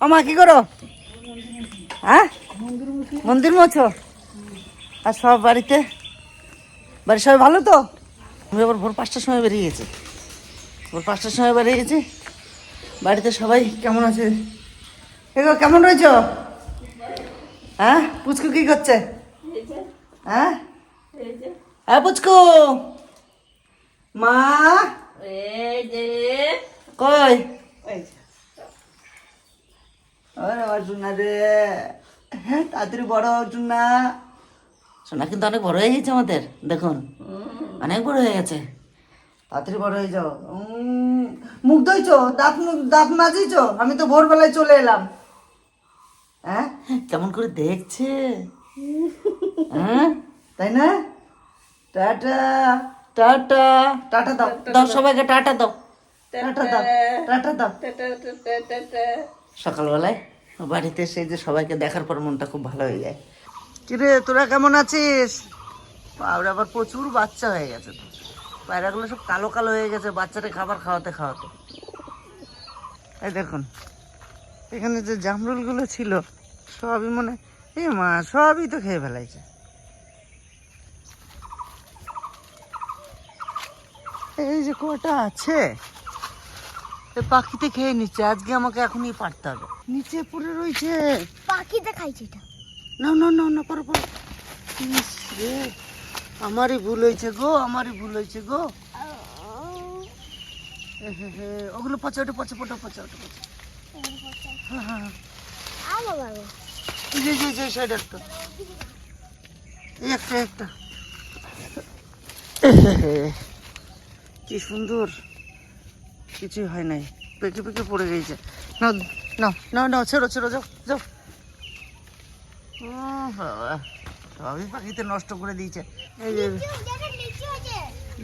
আমা কি করো? হ্যাঁ? মন্দির মোছো? আর সব বাড়িতে? বাড়ির সবাই ভালো তো? আমি আবার ভোর পাঁচটার সময় বেরিয়ে গেছি। ভোর পাঁচটার সময় বেরিয়ে গেছি। বাড়িতে সবাই কেমন আছে? এগো কেমন রয়েছ? হ্যাঁ? পুচকু কি করছে? হ্যাঁ? হ্যাঁ পুচকু? মা? কই? আরে আমার সোনা রে। হ্যাঁ তাড়াতাড়ি বড় হও সোনা সোনা কিন্তু অনেক বড় হয়ে গেছে আমাদের দেখুন। অনেক বড় হয়ে গেছে। তাড়াতাড়ি বড় হয়ে যাও। মুখ ধুইছো? দাঁত মুখ- দাঁত মাজিছো আমি তো ভোরবেলায় চলে এলাম। হ্যাঁ? কেমন করে দেখছে? হ্যাঁ? তাই না? টাটা। টাটা। টাটা দাও। দাও সবাইকে টাটা দাও। টাটা দাও। টাটা দাও। সকালবেলায় বাড়িতে এসে যে সবাইকে দেখার পর মনটা খুব ভালো হয়ে যায়। কিরে, তোরা কেমন আছিস? আবার প্রচুর বাচ্চা হয়ে গেছে পায়রাগুলো সব কালো কালো হয়ে গেছে বাচ্চাটা খাবার খাওয়াতে খাওয়াতে। এই দেখুন, এখানে যে জামরুলগুলো ছিল, সবই মনে, এ মা, সবই তো খেয়ে ফেলাইছে। এই যে কটা আছে পাখিতে খেয়ে নিচ্ছে। আজকে আমাকে এখনই পারতে হবে। নিচে পড়ে রয়েছে। পাখিতে খাইছে এটা। না না না না পড়ো পড়ো রে আমারই ভুল হয়েছে গো আমারই ভুল হয়েছে গো। ওগুলো পচা ওটা পচা পচা পচা ওটা পচা হ্যাঁ হ্যাঁ হ্যাঁ। আমার বাবা এই যে, যে, যে, সাইড একটা। কি সুন্দর। কিছুই হয় নাই। পেকে পেকে পড়ে গেছে। না না না না ছেড়ো ছেড়ো যাও যাও। বাবা সবই পাখিতে নষ্ট করে দিয়েছে। এই যে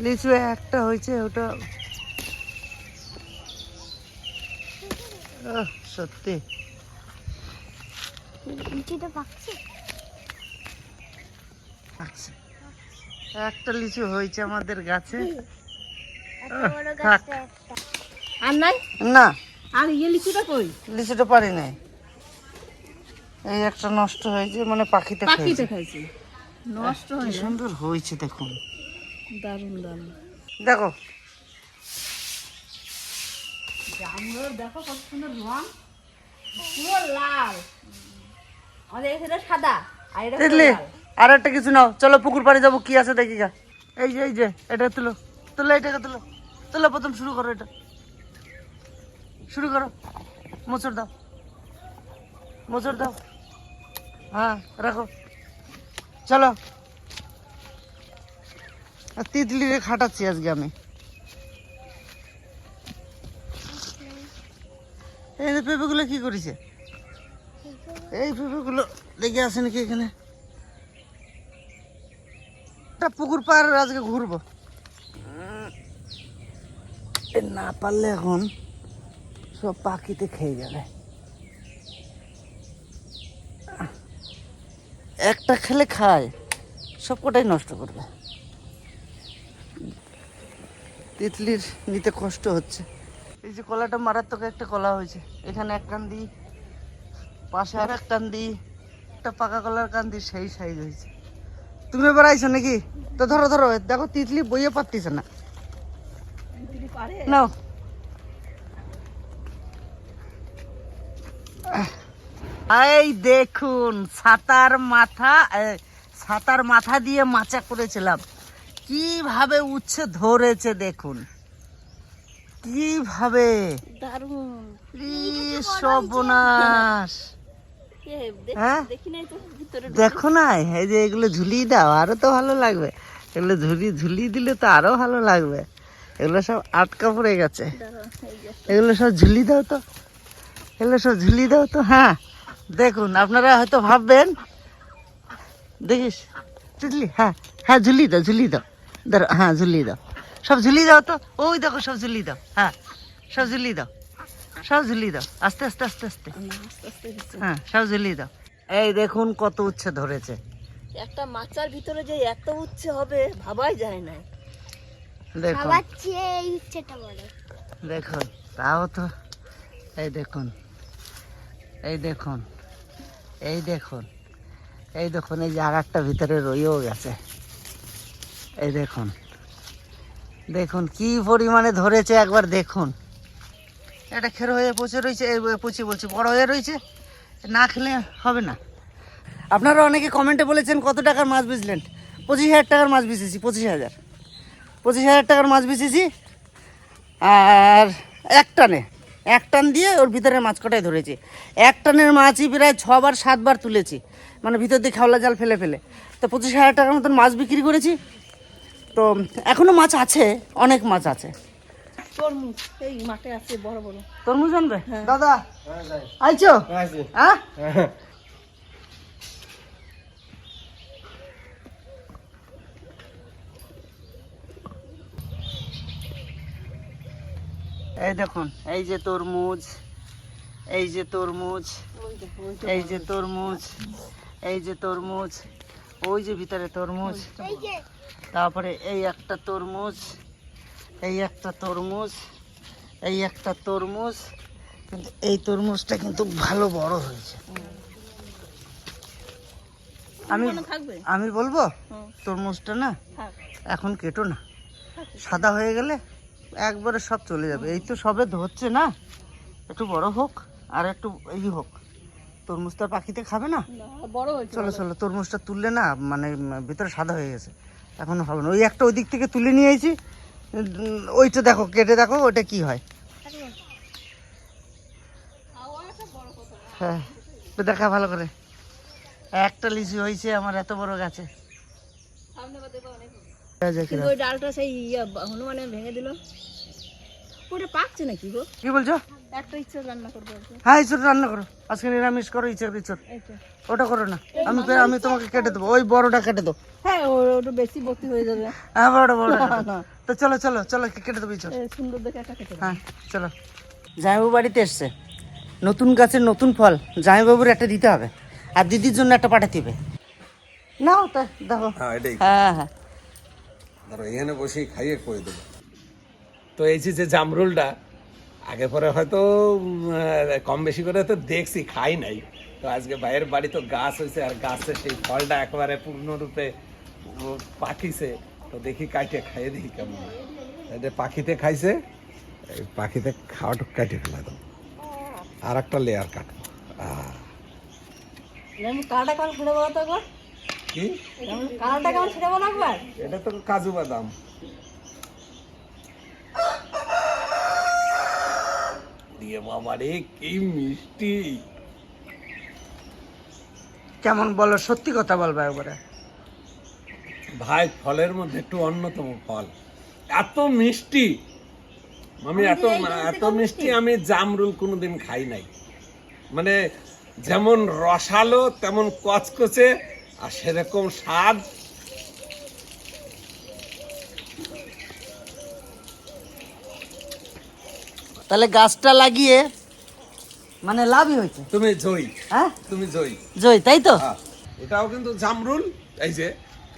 লিচু একটা হয়েছে ওটা। সত্যি। একটা লিচু হয়েছে আমাদের গাছে। থাক। আর নাই? না। আর ইয়ে লিচুটা কই? লিচুটা পারি নাই। এই একটা নষ্ট হয়েছে মানে পাখিতে পাখিতে খাইছি। নষ্ট সুন্দর হয়েছে দেখুন। দারুণ দারুণ। দেখো। জামরুল দেখো কত সুন্দর রং। পুরো লাল। আমাদের এখানে সাদা আর এটা পুরো আর একটা কিছু নাও। চলো পুকুর পাড়ে যাব কি আছে দেখি গা। এই যে এই যে এটা তুলো। তুলো এটাকে তুলো। তুলো প্রথম শুরু করো এটা। শুরু করো। মোচড় দাও। মোচড় দাও। হ্যাঁ রাখো। চলো। আর তিতলিরে খাটাচ্ছি আজকে আমি। এই পেঁপেগুলো কি করেছে? এই পেঁপেগুলো দেখে আসে নাকি এখানে? একটা পুকুর পার আজকে ঘুরবো। না পারলে এখন সব পাখিতে খেয়ে যাবে। একটা খেলে খায় সব কটাই নষ্ট করবে। তিতলির নিতে কষ্ট হচ্ছে। এই যে কলাটা মারাত্মক একটা কলা হয়েছে। এখানে এক কান্দি পাশে আর এক কান্দি একটা পাকা কলার কান্দি সেই সাইজ হয়েছে। তুমি এবার আইছো নাকি? তো ধরো ধরো দেখো তিতলি বইয়ে পারতিছে না। নাও। এই দেখুন ছাতার মাথা এ, ছাতার মাথা দিয়ে মাচা করেছিলাম। কীভাবে উচ্ছে ধরেছে দেখুন। কীভাবে? সর্বনাশ। হ্যাঁ? দেখি না এই যে এগুলো ঝুলিয়ে দাও আরও তো ভালো লাগবে। এগুলো ঝুলি ঝুলিয়ে দিলে তো আরও ভালো লাগবে। এগুলো সব আটকা পড়ে গেছে। এগুলো সব ঝুলি দাও তো। এগুলো সব ঝুলি দাও তো। হ্যাঁ দেখুন আপনারা হয়তো ভাববেন দেখিস ঝুলি হ্যাঁ হ্যাঁ ঝুলি দাও ঝুলি দাও। ধরো হ্যাঁ ঝুলি দাও। সব ঝুলি দাও তো। ওই দেখো সব ঝুলি দাও। হ্যাঁ সব ঝুলি দাও সব ঝুলি দাও। আস্তে আস্তে আস্তে আস্তে। হ্যাঁ সব ঝুলি দাও। এই দেখুন কত উচ্ছে ধরেছে। একটা মাচার ভিতরে যে এত উচ্ছে হবে ভাবাই যায় না। দেখুন। দেখুন তাও তো এই দেখুন। এই দেখুন এই দেখুন এই দেখুন, এই যে ভিতরে রয়েও গেছে। এই দেখুন দেখুন কি পরিমাণে ধরেছে একবার দেখুন। এটা খেরো হয়ে পচে রয়েছে এই পচে বলছি, বড় হয়ে রয়েছে না খেলে হবে না। আপনারা অনেকে কমেন্টে বলেছেন কত টাকার মাছ বেচলেন? পঁচিশ হাজার টাকার মাছ বেচেছি, পঁচিশ হাজার। পঁচিশ হাজার টাকার মাছ বেচেছি, আর এক টানে। এক টান দিয়ে ওর ভিতরের মাছ কটাই ধরেছি। এক টানের মাছই প্রায় ছবার সাতবার তুলেছি। মানে ভিতর দিয়ে খাওলা জাল ফেলে ফেলে। তো পঁচিশ হাজার টাকার মতন মাছ বিক্রি করেছি। তো এখনও মাছ আছে অনেক মাছ আছে। তরমুজ এই মাঠে আছে বড় বড়। তরমুজ আনবে? দাদা আইছো? হ্যাঁ। এই দেখুন এই যে তরমুজ এই যে তরমুজ এই যে তরমুজ এই যে তরমুজ ওই যে ভিতরে তরমুজ তারপরে এই একটা তরমুজ এই একটা তরমুজ এই একটা তরমুজ কিন্তু এই তরমুজটা কিন্তু ভালো বড় হয়েছে। আমি আমি বলব? তরমুজটা না এখন কেটো না। সাদা হয়ে গেলে একবারে সব চলে যাবে। এই তো সবে ধরছে না? একটু বড় হোক আর একটু এই হোক। তরমুজটা পাখিতে খাবে না? বড় চলো চলো তরমুজটা তুললে না মানে ভিতরে সাদা হয়ে গেছে। এখনও হবে না। ওই একটা ওই দিক থেকে তুলে নিয়ে এসেছি ওইটা দেখো কেটে দেখো ওটা কি হয়। হ্যাঁ দেখা ভালো করে। একটা লিচু হয়েছে আমার এত বড় গাছে। ওই ডালটা সেই ইয়ে হনুমানে ভেঙে দিল। ওটা পাকছে নাকি গো? কি বলছো? একটা ইচ্ছে রান্না করব হ্যাঁ রান্না করো। আজকে নিরামিষ করো ওটা করো না। আমি আমি তোমাকে কেটে দেবো। ওই বড়টা কেটে দেবো হ্যাঁ ওটা বেশি ভর্তি হয়ে যাবে। হ্যাঁ না, না। তো চলো চলো চলো কেটে দেবো সুন্দর দেখে একটা খেতে হ্যাঁ চলো। জামাইবাবু বাড়িতে এসছে। নতুন গাছের নতুন ফল। জামাইবাবুর একটা দিতে হবে। আর দিদির জন্য একটা পাঠাতে হবে। নাও তা দেখো হ্যাঁ হ্যাঁ হ্যাঁ। ধরো এখানে বসেই খাইয়ে করে দেবো। তো এই যে যে জামরুলটা আগে পরে হয়তো কম বেশি করে তো দেখছি খাই নাই। তো আজকে বাইরের বাড়ি তো গাছ হয়েছে আর গাছে সেই ফলটা একেবারে পূর্ণরূপে পাকিছে। তো দেখি কাইটে খাইয়ে দেখি কেমন হয়। এটা পাখিতে খাইছে এই পাখিতে খাওয়াটা কাটে ফেলা দাও। আর একটা লেয়ার কাটবো। কালটা কেমন ছেড়ে বলো তো কি? আমি কেমন ছেড়ে বলো একবার? এটা তো কাজু বাদাম। দিয়ে বাবা রে কি মিষ্টি। কেমন বলো সত্যি কথা বলব একবারে। ভাই ফলের মধ্যে একটু অন্যতম ফল। এত মিষ্টি। আমি এত এত মিষ্টি। আমি জামরুল কোনোদিন খাই নাই। মানে যেমন রসালো তেমন কচকচে আর সেরকম স্বাদ তাহলে গাছটা লাগিয়ে মানে লাভই হয়েছে। তুমি জয়ী হ্যাঁ? তুমি জয়ী জয় তাই তো? হ্যাঁ, এটাও কিন্তু জামরুল এই যে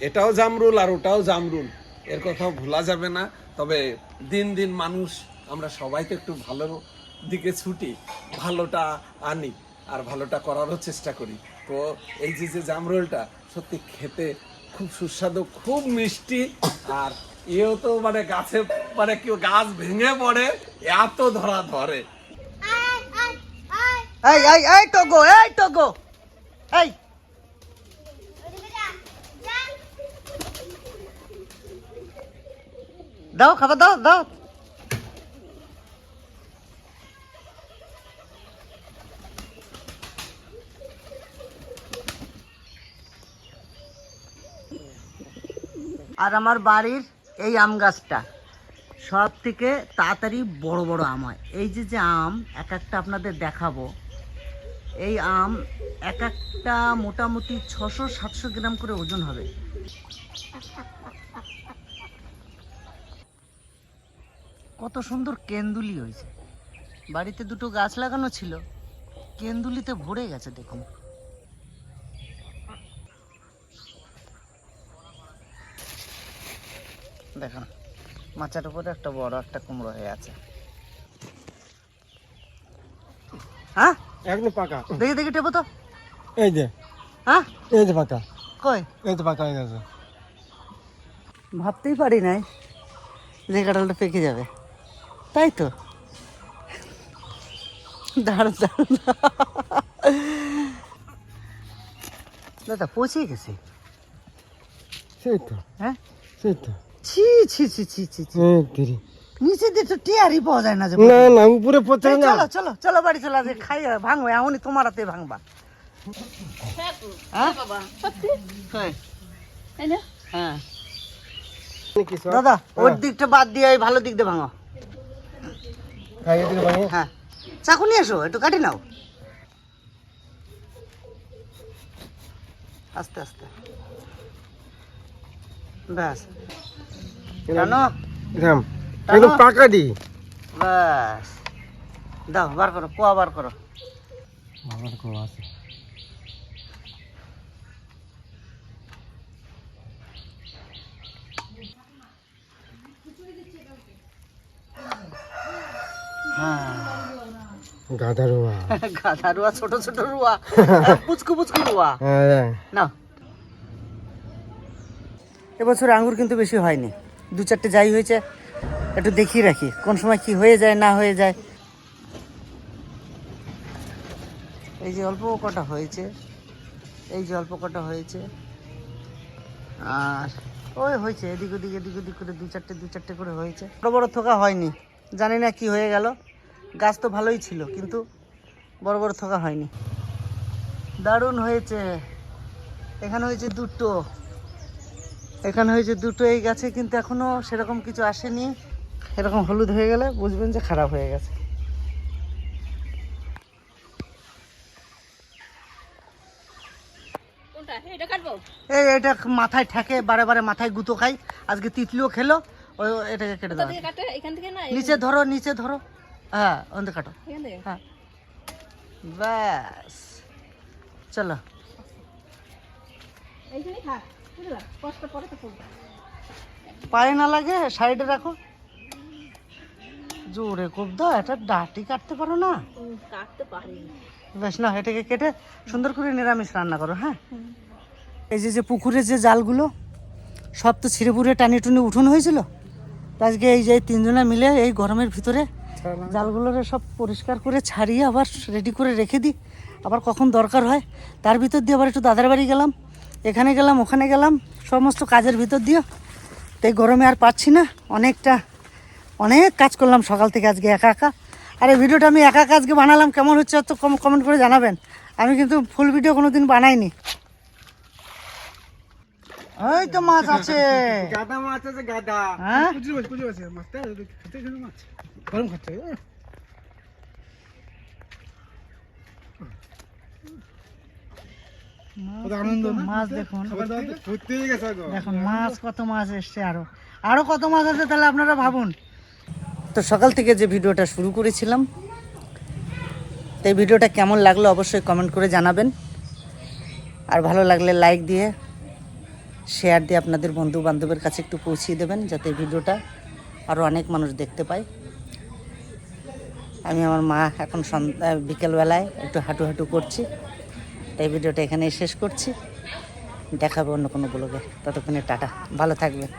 এটাও জামরুল আর ওটাও জামরুল। এর কথাও ভোলা যাবে না তবে দিন দিন মানুষ আমরা সবাই তো একটু ভালো দিকে ছুটি ভালোটা আনি আর ভালোটা করারও চেষ্টা করি। তো এই যে যে জামরুলটা, সত্যি খেতে খুব সুস্বাদু, খুব মিষ্টি। আর এও তো মানে গাছে মানে কেউ গাছ ভেঙে পড়ে, এত ধরা ধরে। এই এই এই টগো এই টগো। এই। দাও, খাবার দাও দাও। আর আমার বাড়ির এই আম গাছটা, সব থেকে তাড়াতাড়ি বড় বড় আম হয়। এই যে যে আম এক একটা আপনাদের দেখাবো। এই আম এক একটা মোটামুটি ছশো সাতশো গ্রাম করে ওজন হবে। কত সুন্দর কেন্দুলি হয়েছে। বাড়িতে দুটো গাছ লাগানো ছিল, কেন্দুলিতে ভরে গেছে, দেখুন। দেখুন মাচার উপরে একটা বড় একটা কুমড়ো হয়ে আছে। হ্যাঁ? একদম পাকা। দেখি দেখি টেপো তো। এই যে। হ্যাঁ? এই যে পাকা। কই? এই পাকা হয়ে গেছে। ভাবতেই পারি নাই যে কাঁঠালটা পেকে যাবে। তাই তো? দাদা পচে গেছে। সেই তো। হ্যাঁ? সেই তো। ছি ছি ছি ছি ছি ছি। এই নিচে দিয়ে তো টিয়ারই পাওয়া যায় না না না উপরে পচে না। চলো চলো চলো বাড়ি চলো আজকে খাই ভাঙবো এমনই তোমার হাতে ভাঙবা। হ্যাঁ? হ্যাঁ? দাদা ওর দিকটা বাদ দিয়ে ভালো দিক দিয়ে ভাঙে। হ্যাঁ। চাকু নিয়ে এসো একটু কাটি নাও। আস্তে আস্তে। ব্যাস। জানো রাম একদম পাকা দি। ব্যাস। দাও বার করো কোয়া বার করো। আছে। হ্যাঁ। গাধা রোয়া। গাধা রুয়া ছোট ছোট রুয়া। পুচকু পুচকু রুয়া। হ্যাঁ। না এবছর আঙ্গুর কিন্তু বেশি হয়নি। দু চারটে যাই হয়েছে, একটু দেখিয়ে রাখি, কোন সময় কি হয়ে যায়, না হয়ে যায়। এই যে অল্প কটা হয়েছে, এই যে অল্প কটা হয়েছে, আর ওই হয়েছে, এদিক ওদিক এদিক ওদিক করে দু চারটে দু চারটে করে হয়েছে। বড় বড় থোকা হয়নি, জানি না কি হয়ে গেল, গাছ তো ভালোই ছিল, কিন্তু বড় বড় থোকা হয়নি। দারুণ হয়েছে, এখানে হয়েছে দুটো। এখানে হয়েছে দুটো এই গাছে কিন্তু এখনও সেরকম কিছু আসেনি। এরকম হলুদ হয়ে গেলে বুঝবেন যে খারাপ হয়ে গেছে। এই এটা মাথায় ঠেকে বারে বারে মাথায় গুঁতো খাই। আজকে তিতলিও খেলো ওই এটাকে কেটে দাও নিচে ধরো নিচে ধরো। হ্যাঁ ওখান কাটো। হ্যাঁ। ব্যাস। চলো। এইখানে থাক। পায়ে না লাগে, সাইডে রাখো। জোরে খুব দাও এটা ডাটি কাটতে পারো না? কাটতে পারি বেশ না এটাকে কেটে সুন্দর করে নিরামিষ রান্না করো হ্যাঁ? এই যে যে পুকুরে যে জালগুলো, সব তো ছিঁড়ে পুড়ে টানি টুনি উঠোন হয়েছিল। আজকে এই যে তিনজনে মিলে এই গরমের ভিতরে জালগুলোরে সব পরিষ্কার করে ছাড়িয়ে আবার রেডি করে রেখে দিই। আবার কখন দরকার হয়, তার ভিতর দিয়ে আবার একটু দাদার বাড়ি গেলাম। এখানে গেলাম ওখানে গেলাম সমস্ত কাজের ভিতর দিয়ে তো এই গরমে আর পাচ্ছি না অনেকটা অনেক কাজ করলাম সকাল থেকে আজকে একা একা। আর এই ভিডিওটা আমি একা একা আজকে বানালাম কেমন হচ্ছে তো কমেন্ট করে জানাবেন। আমি কিন্তু ফুল ভিডিও কোনো দিন বানাইনি। ওই তো মাছ আছে। গাদা মাছ আছে গাদা। হ্যাঁ? গরম খাচ্ছে। মাছ দেখুন মাছ কত মাছ এসছে আরও। আরও কত মাছ আছে তাহলে আপনারা ভাবুন। তো সকাল থেকে যে ভিডিওটা শুরু করেছিলাম তো এই ভিডিওটা কেমন লাগল অবশ্যই কমেন্ট করে জানাবেন। আর ভালো লাগলে লাইক দিয়ে শেয়ার দিয়ে আপনাদের বন্ধু বান্ধবের কাছে একটু পৌঁছিয়ে দেবেন যাতে ভিডিওটা আরও অনেক মানুষ দেখতে পায়। আমি আমার মা এখন সন্ধ্যা বিকেলবেলায় একটু হাঁটু হাঁটু করছি। তাই ভিডিওটা এখানেই শেষ করছি। দেখাবো অন্য কোনো ব্লগে ততক্ষণে টাটা। ভালো থাকবেন।